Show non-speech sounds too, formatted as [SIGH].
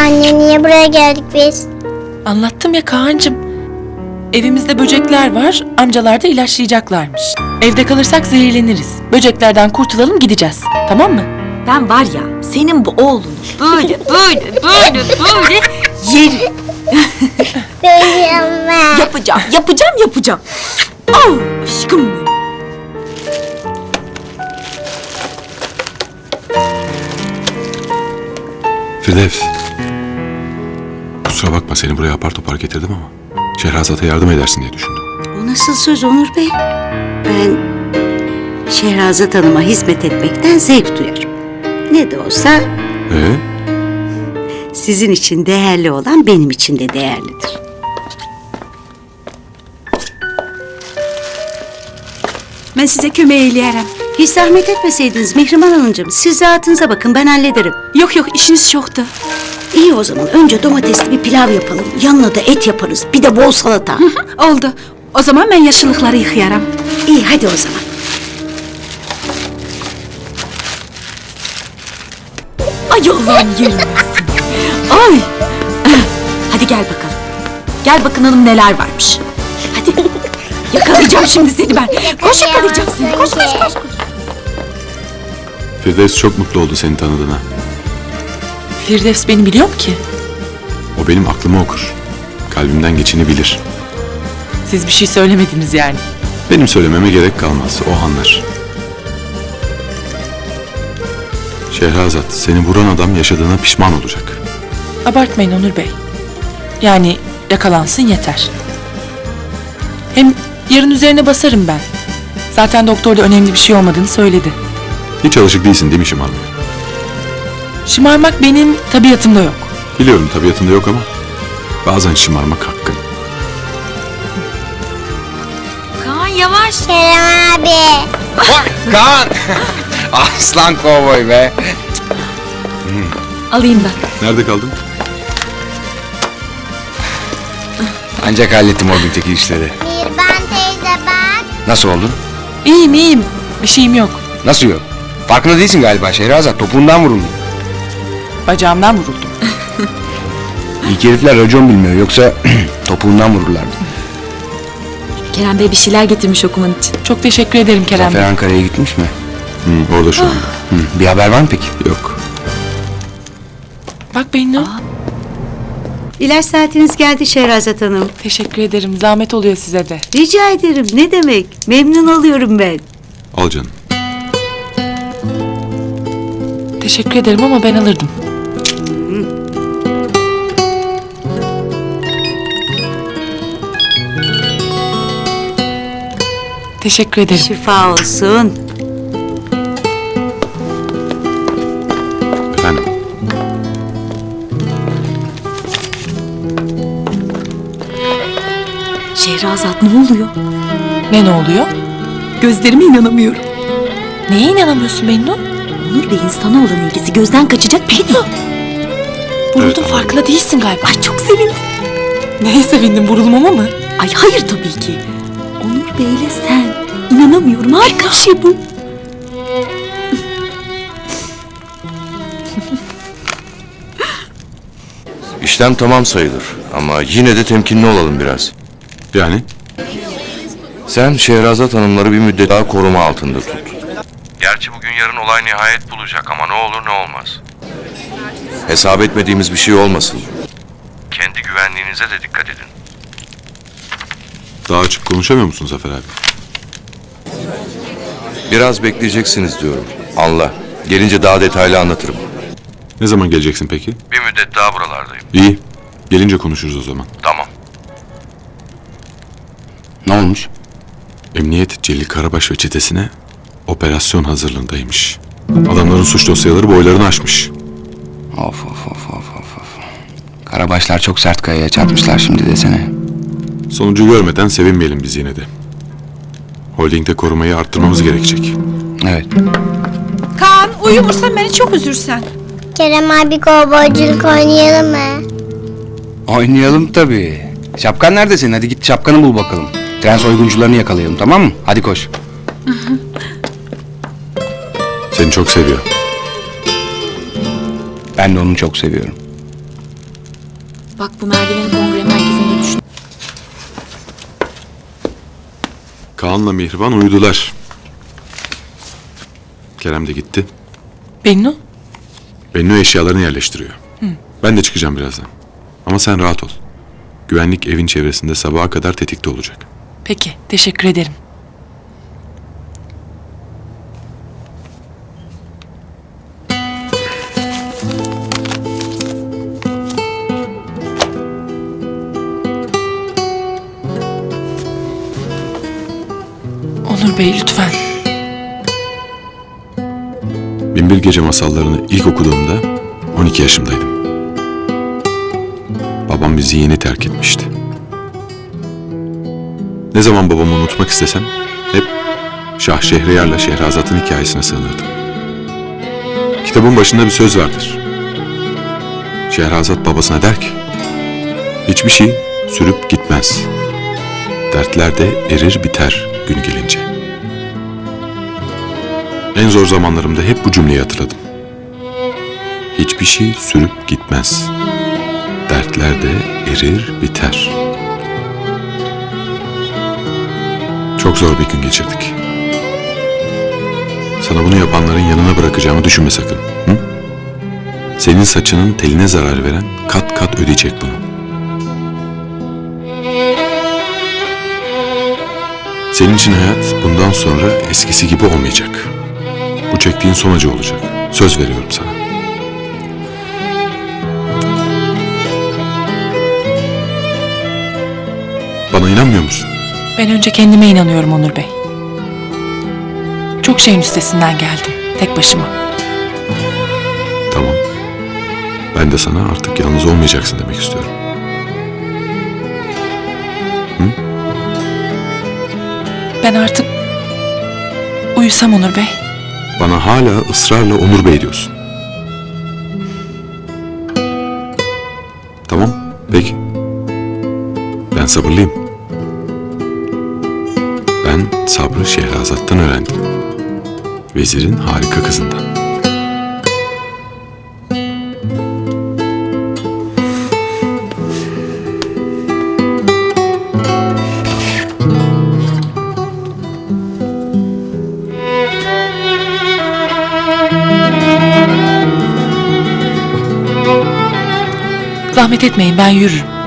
Anne niye buraya geldik biz? Anlattım ya Kaan'cığım. Evimizde böcekler var, amcalar da ilaçlayacaklarmış. Evde kalırsak zehirleniriz. Böceklerden kurtulalım gideceğiz. Tamam mı? Ben var ya senin bu oğlunu böyle böyle böyle böyle. Benim Yapacağım yapacağım yapacağım. Al aşkım benim. Firdevs. Kusura bakma seni buraya apar topar getirdim ama Şehrazat'a yardım edersin diye düşündüm. O nasıl söz Onur Bey? Ben Şehrazat Hanım'a hizmet etmekten zevk duyarım. Ne de olsa Ee? sizin için değerli olan benim için de değerlidir. Ben size kömeği eyleyerem. Hiç zahmet etmeseydiniz Mihrimah Hanımcığım. Siz rahatınıza bakın ben hallederim. Yok yok işiniz çoktu. İyi o zaman önce domatesli bir pilav yapalım. Yanına da et yaparız. Bir de bol salata. Oldu. O zaman ben yaşlılıkları yıkayaram. İyi hadi o zaman. Ay Allah'ım yerim. Ay. Hadi gel bakalım. Gel bakın hanım neler varmış. Hadi. Yakalayacağım şimdi seni ben. Koş yakalayacağım seni. Koş koş koş. Firdevs çok mutlu oldu seni tanıdığına. Firdevs beni biliyor mu ki? O benim aklımı okur. Kalbimden geçeni bilir. Siz bir şey söylemediniz yani. Benim söylememe gerek kalmaz. O anlar. Şehrazat, seni vuran adam yaşadığına pişman olacak. Abartmayın Onur Bey. Yani yakalansın yeter. Hem yarın üzerine basarım ben. Zaten doktor da önemli bir şey olmadığını söyledi. Hiç alışık değilsin değil mi şımarmaya? Şımarmak benim tabiatımda yok. Biliyorum tabiatında yok ama bazen şımarmak hakkın. Kaan yavaş. Kerem abi. Kaan! [LAUGHS] Aslan kovboy be. Alayım ben. Nerede kaldın? Ancak hallettim o işleri. Bir ben teyze bak. Nasıl oldun? İyiyim iyiyim. Bir şeyim yok. Nasıl yok? Farkında değilsin galiba Şehrazat. Topuğundan vuruldun. Bacağımdan vuruldum. [LAUGHS] İlk herifler racon bilmiyor. Yoksa [CLEARS THROAT] topuğundan vururlardı. Kerem Bey bir şeyler getirmiş okuman için. Çok teşekkür ederim Kerem Zafer Bey. Ankara'ya gitmiş mi? Hı, orada şu anda. Hı, bir haber var mı peki? Yok. Bak Bennu. İlaç saatiniz geldi Şehrazat Hanım. Teşekkür ederim. Zahmet oluyor size de. Rica ederim ne demek. Memnun oluyorum ben. Al canım. Teşekkür ederim ama ben alırdım. Teşekkür ederim. Şifa olsun. Efendim. Şehrazat ne oluyor? Ne ne oluyor? Gözlerime inanamıyorum. Neye inanamıyorsun Bennu? Onur Bey'in sana olan ilgisi gözden kaçacak bir şey değil. Vuruldun Evet, farkında değilsin galiba. Ay çok sevindim. Neye sevindin vurulmama mı? Ay hayır tabii ki. Onur Bey'le sen. İnanamıyorum harika bir şey bu. [LAUGHS] İşlem tamam sayılır ama yine de temkinli olalım biraz. Yani? Sen Şehrazat Hanımları bir müddet daha koruma altında tut. Gerçi bugün yarın olay nihayet bulacak ama ne olur ne olmaz. Hesap etmediğimiz bir şey olmasın. Kendi güvenliğinize de dikkat edin. Daha açık konuşamıyor musun Zafer abi? Biraz bekleyeceksiniz diyorum. Anla. Gelince daha detaylı anlatırım. Ne zaman geleceksin peki? Bir müddet daha buralardayım. İyi. Gelince konuşuruz o zaman. Tamam. Ne olmuş? Emniyet Celil Karabaş ve çetesine operasyon hazırlığındaymış. Adamların suç dosyaları boylarını aşmış. Of of of of of. of. Karabaşlar çok sert kayaya çarpmışlar şimdi desene. Sonucu görmeden sevinmeyelim biz yine de. Holdingde korumayı arttırmamız gerekecek. Evet. Kaan uyumursan beni çok üzürsen. Kerem abi kovboyculuk oynayalım mı? Oynayalım tabii. Şapkan nerede senin? Hadi git şapkanı bul bakalım. Tren soyguncularını yakalayalım tamam mı? Hadi koş. [LAUGHS] Seni çok seviyor. Ben de onu çok seviyorum. Bak bu merdiveni kongre merkezinde düşün. Kaan'la Mihriban uyudular. Kerem de gitti. Bennu? Bennu eşyalarını yerleştiriyor. Ben de çıkacağım birazdan. Ama sen rahat ol. Güvenlik evin çevresinde sabaha kadar tetikte olacak. Peki, teşekkür ederim. Bey lütfen. Binbir Gece masallarını ilk okuduğumda 12 yaşımdaydım. Babam bizi yeni terk etmişti. Ne zaman babamı unutmak istesem hep Şah Şehriyar'la Şehrazat'ın hikayesine sığınırdım. Kitabın başında bir söz vardır. Şehrazat babasına der ki, hiçbir şey sürüp gitmez. Dertler de erir biter gün gelince. En zor zamanlarımda hep bu cümleyi hatırladım. Hiçbir şey sürüp gitmez. Dertler de erir biter. Çok zor bir gün geçirdik. Sana bunu yapanların yanına bırakacağımı düşünme sakın. Hı? Senin saçının teline zarar veren kat kat ödeyecek bunu. Senin için hayat bundan sonra eskisi gibi olmayacak. Bu çektiğin son acı olacak. Söz veriyorum sana. Bana inanmıyor musun? Ben önce kendime inanıyorum Onur Bey. Çok şeyin üstesinden geldim. Tek başıma. Tamam. Ben de sana artık yalnız olmayacaksın demek istiyorum. Ben artık uyusam Onur Bey. Bana hala ısrarla Onur Bey diyorsun. Tamam, peki. Ben sabırlıyım. Ben sabrı Şehrazat'tan öğrendim. Vezirin harika kızından. Zahmet etmeyin ben yürürüm.